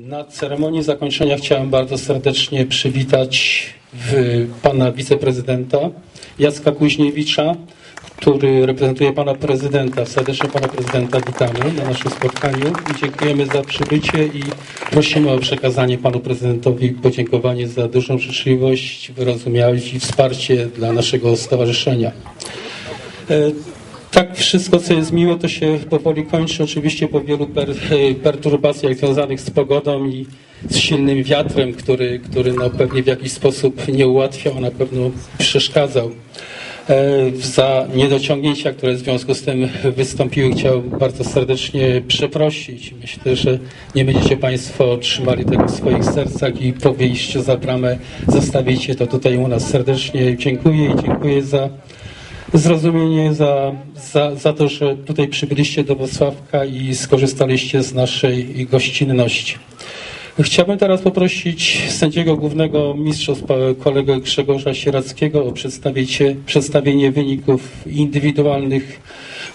Na ceremonii zakończenia chciałem bardzo serdecznie przywitać pana wiceprezydenta Jacka Kuźniewicza, który reprezentuje pana prezydenta. Serdecznie pana prezydenta witamy na naszym spotkaniu i dziękujemy za przybycie i prosimy o przekazanie panu prezydentowi podziękowanie za dużą życzliwość, wyrozumiałość i wsparcie dla naszego stowarzyszenia. Tak, wszystko co jest miłe, to się powoli kończy. Oczywiście po wielu per, perturbacjach związanych z pogodą i z silnym wiatrem, który, który no pewnie w jakiś sposób nie ułatwiał, a na pewno przeszkadzał. E, Za niedociągnięcia, które w związku z tym wystąpiły, chciałbym bardzo serdecznie przeprosić. Myślę, że nie będziecie Państwo trzymali tego w swoich sercach i po wyjściu za bramę zostawicie to tutaj u nas. Serdecznie dziękuję i dziękuję za zrozumienie za, za, za to, że tutaj przybyliście do Wrocławka i skorzystaliście z naszej gościnności. Chciałbym teraz poprosić sędziego głównego mistrzostw kolegę Grzegorza Sierackiego o przedstawienie, wyników indywidualnych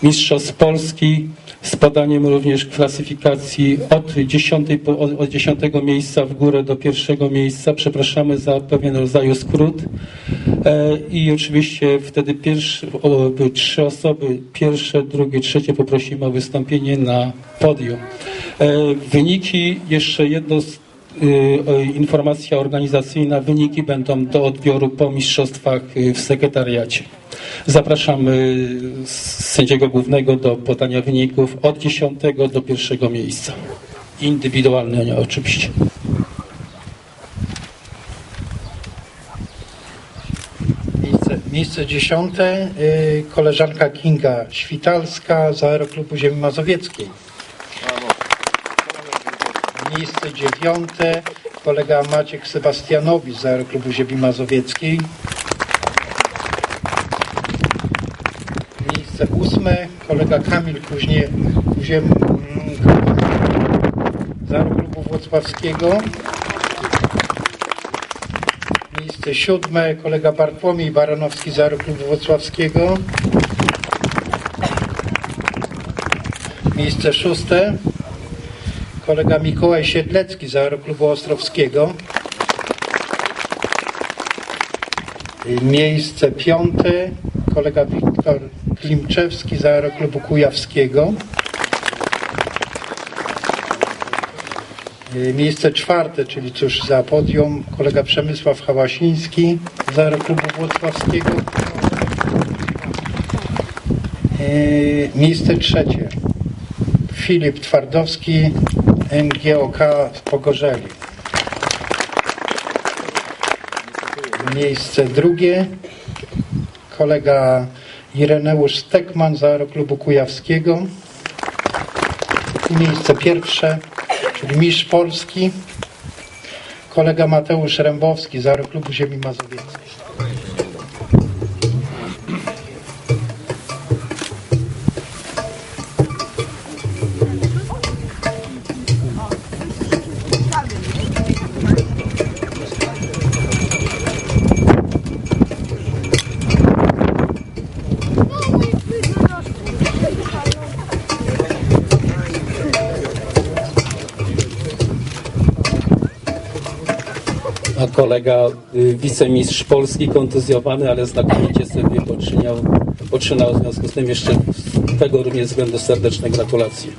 mistrzostw Polski z podaniem również klasyfikacji od 10, po- od od 10 miejsca w górę do pierwszego miejsca. Przepraszamy za pewien rodzaju skrót. E, I oczywiście wtedy pierwszy, trzy osoby, pierwsze, drugie, trzecie poprosimy o wystąpienie na podium. E, Wyniki, jeszcze jedno z, informacja organizacyjna, wyniki będą do odbioru po mistrzostwach y, w sekretariacie. Zapraszamy sędziego głównego do podania wyników od 10 do pierwszego miejsca. Indywidualne nie, oczywiście. Miejsce, miejsce dziesiąte, y, koleżanka Kinga Świtalska z Aeroklubu Ziemi Mazowieckiej. Miejsce dziewiąte, kolega Maciek Sebastianowicz z Aeroklubu Ziemi Mazowieckiej. Miejsce ósme, kolega Kamil Kuźnie, Kuziem z Aeroklubu Włocławskiego. Miejsce siódme, kolega Bartłomiej Baranowski z Aeroklubu Wrocławskiego. Miejsce szóste, kolega Mikołaj Siedlecki z Aeroklubu Ostrowskiego. Miejsce piąte, kolega Wiktor Klimczewski z Aeroklubu Kujawskiego. Miejsce czwarte, czyli cóż za podium, kolega Przemysław Hałasiński z Aeroklubu Włocławskiego. Miejsce trzecie, Filip Twardowski, MGOK z Pogorzeli. Miejsce drugie, kolega Ireneusz Stekman z Aeroklubu Kujawskiego. Miejsce pierwsze, czyli mistrz Polski, kolega Mateusz Rębowski z Aeroklubu Ziemi Mazowieckiej. Kolega y, wicemistrz Polski kontuzjowany, ale znakomicie sobie poczyniał, poczynał w związku z tym jeszcze tego również względu serdeczne gratulacje.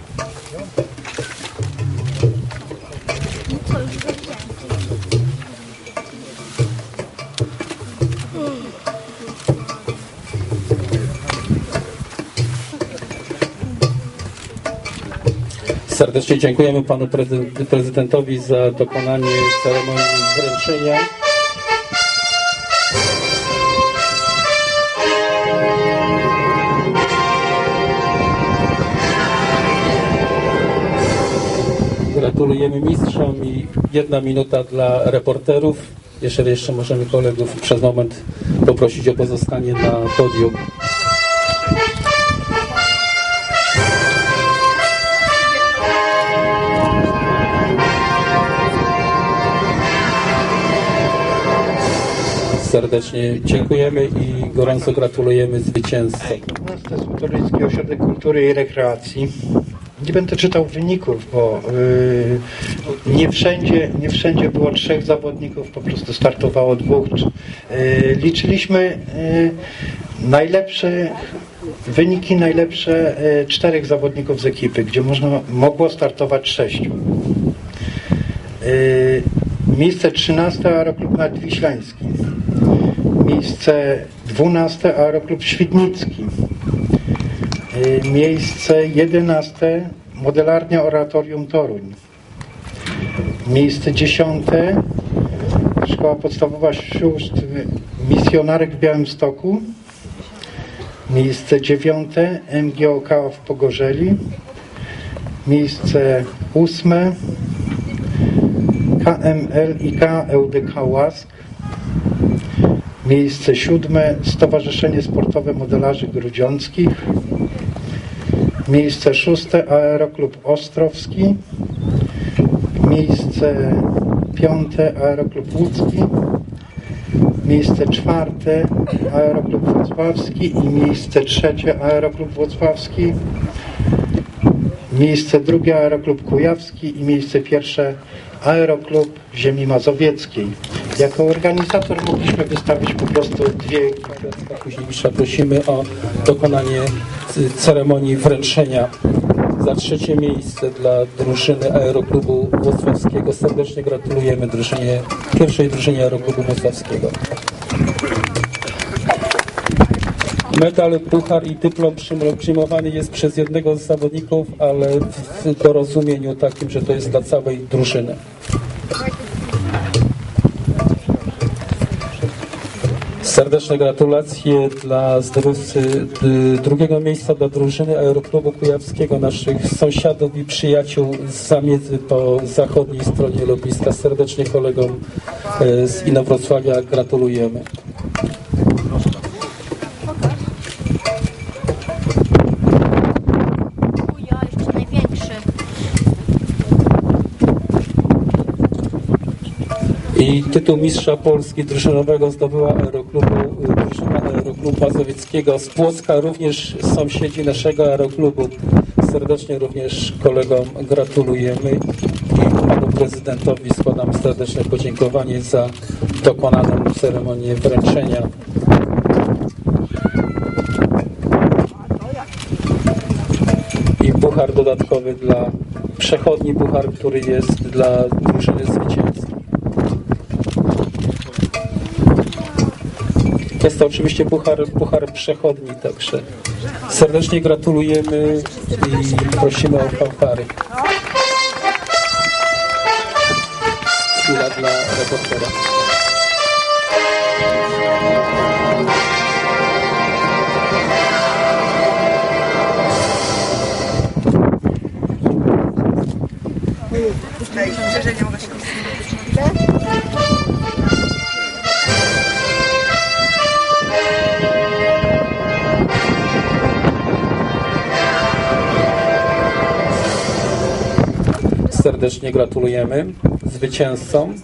Serdecznie dziękujemy panu prezy- prezydentowi za dokonanie ceremonii wręczenia. Gratulujemy mistrzom i jedna minuta dla reporterów. Jeżeli jeszcze możemy kolegów przez moment poprosić o pozostanie na podium. Serdecznie dziękujemy i gorąco gratulujemy zwycięzcom. 15 Sutoryjski Ośrodek Kultury i Rekreacji. Nie będę czytał wyników, bo y, nie, wszędzie, nie wszędzie było trzech zawodników, po prostu startowało dwóch. Y, liczyliśmy y, najlepsze wyniki, najlepsze y, czterech zawodników z ekipy, gdzie można, mogło startować sześciu. Miejsce 13 Aeroklub Nadwiślański. Miejsce 12 Aeroklub Świdnicki. Y, Miejsce 11 Modelarnia Oratorium Toruń. Miejsce 10 Szkoła Podstawowa Sióstr Misjonarek w Białymstoku. Miejsce 9 MGOK w Pogorzeli. Miejsce 8 KML i KLDK Łask. Miejsce siódme Stowarzyszenie Sportowe Modelarzy Grudziąckich. Miejsce szóste Aeroklub Ostrowski. Miejsce piąte Aeroklub Łódzki. Miejsce czwarte Aeroklub Wrocławski i miejsce trzecie Aeroklub Wrocławski. Miejsce drugie Aeroklub Kujawski i miejsce pierwsze Aeroklub Ziemi Mazowieckiej. Jako organizator mogliśmy wystawić po prostu dwie Kuźniewicza prosimy o dokonanie ceremonii wręczenia za trzecie miejsce dla drużyny Aeroklubu Włocławskiego. Serdecznie gratulujemy drużynie, pierwszej drużynie Aeroklubu Włocławskiego. Medal, puchar i dyplom przyjm- przyjmowany jest przez jednego z zawodników, ale w dorozumieniu takim, że to jest dla całej drużyny. Serdeczne gratulacje dla zdobywcy y, drugiego miejsca dla drużyny Aeroklubu Kujawskiego, naszych sąsiadów i przyjaciół z zamiedzy po zachodniej stronie lotniska. Serdecznie kolegom y, z Inowrocławia gratulujemy. Ja jeszcze największy. I tytuł mistrza Polski drużynowego zdobyła Aeroklubu, drużyna Aeroklubu Mazowieckiego z Płocka, również sąsiedzi naszego Aeroklubu. Serdecznie również kolegom gratulujemy i panu prezydentowi składam serdeczne podziękowanie za dokonaną ceremonię wręczenia. I puchar dodatkowy dla przechodni puchar, który jest dla drużyny zwycięzcy. Jest to oczywiście puchar, puchar przechodni, także serdecznie gratulujemy i prosimy o fanfary. Chwila dla reportera. Szczerze nie mogę się Serdecznie gratulujemy zwycięzcom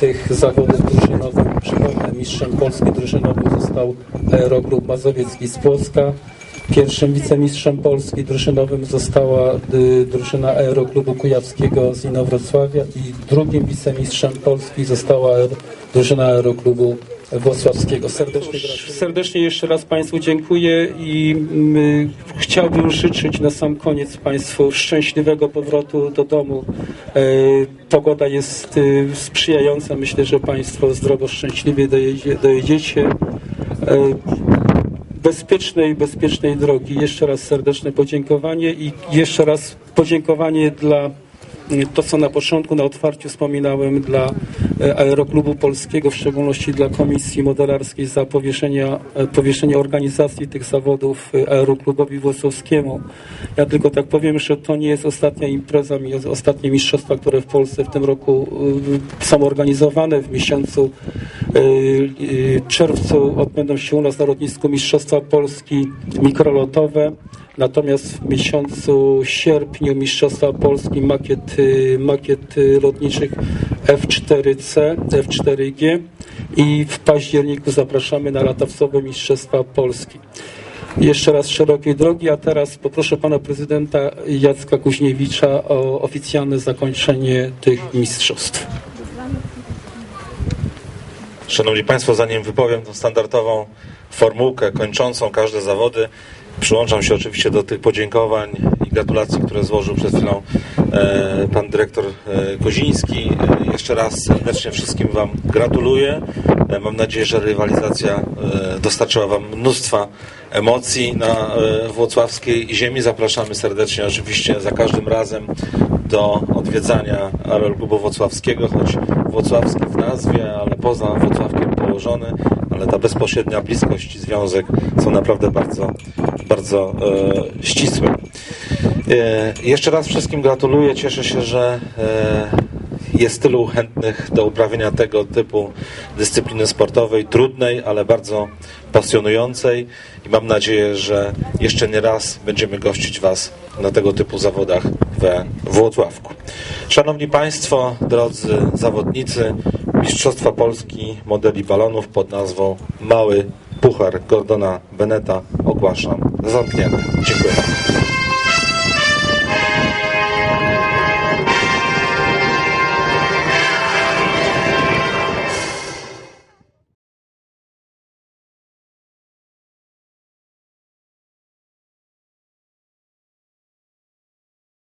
tych zawodów drużynowych. Przypomnę, mistrzem Polski drużynowym został Aeroklub Mazowiecki z Płocka. Pierwszym wicemistrzem Polski drużynowym została y, drużyna Aeroklubu Kujawskiego z Inowrocławia i drugim wicemistrzem Polski została drużyna Aeroklubu Włocławskiego. Serdecznie, serdecznie jeszcze raz Państwu dziękuję i mm, chciałbym życzyć na sam koniec Państwu szczęśliwego powrotu do domu. E, pogoda jest y, sprzyjająca. Myślę, że Państwo zdrowo, szczęśliwie dojedzie, dojedziecie. E, bezpiecznej, bezpiecznej drogi. Jeszcze raz serdeczne podziękowanie i jeszcze raz podziękowanie dla to, co na początku, na otwarciu wspominałem, dla e, Aeroklubu Polskiego, w szczególności dla Komisji Modelarskiej za e, powieszenie organizacji tych zawodów e, Aeroklubowi Włocławskiemu. Ja tylko tak powiem, że to nie jest ostatnia impreza, ostatnie mistrzostwa, które w Polsce w tym roku są organizowane. W miesiącu czerwcu odbędą się u nas na lotnisku Mistrzostwa Polski mikrolotowe. Natomiast w miesiącu sierpniu Mistrzostwa Polski makiet, y, makiet lotniczych F4C, F4G i w październiku zapraszamy na latawcowe Mistrzostwa Polski. Jeszcze raz szerokiej drogi, a teraz poproszę pana prezydenta Jacka Kuźniewicza o oficjalne zakończenie tych mistrzostw. Szanowni Państwo, zanim wypowiem tą standardową formułkę kończącą każde zawody, przyłączam się oczywiście do tych podziękowań i gratulacji, które złożył przed chwilą e, pan dyrektor e, Koziński. E, jeszcze raz serdecznie wszystkim Wam gratuluję. Mam nadzieję, że rywalizacja dostarczyła Wam mnóstwa emocji na włocławskiej ziemi. Zapraszamy serdecznie oczywiście za każdym razem do odwiedzania Aerol Klubu Włocławskiego, choć Włocławski w nazwie, ale poza Włocławkiem położony, ale ta bezpośrednia bliskość i związek są naprawdę bardzo, bardzo e, ścisłe. E, jeszcze raz wszystkim gratuluję, cieszę się, że e, jest tylu chętnych do uprawiania tego typu dyscypliny sportowej, trudnej, ale bardzo pasjonującej i mam nadzieję, że jeszcze nie raz będziemy gościć Was na tego typu zawodach we Włocławku. Szanowni Państwo, drodzy zawodnicy, Mistrzostwa Polski modeli balonów pod nazwą Mały Puchar Gordona Beneta ogłaszam za zamknięte. Dziękuję.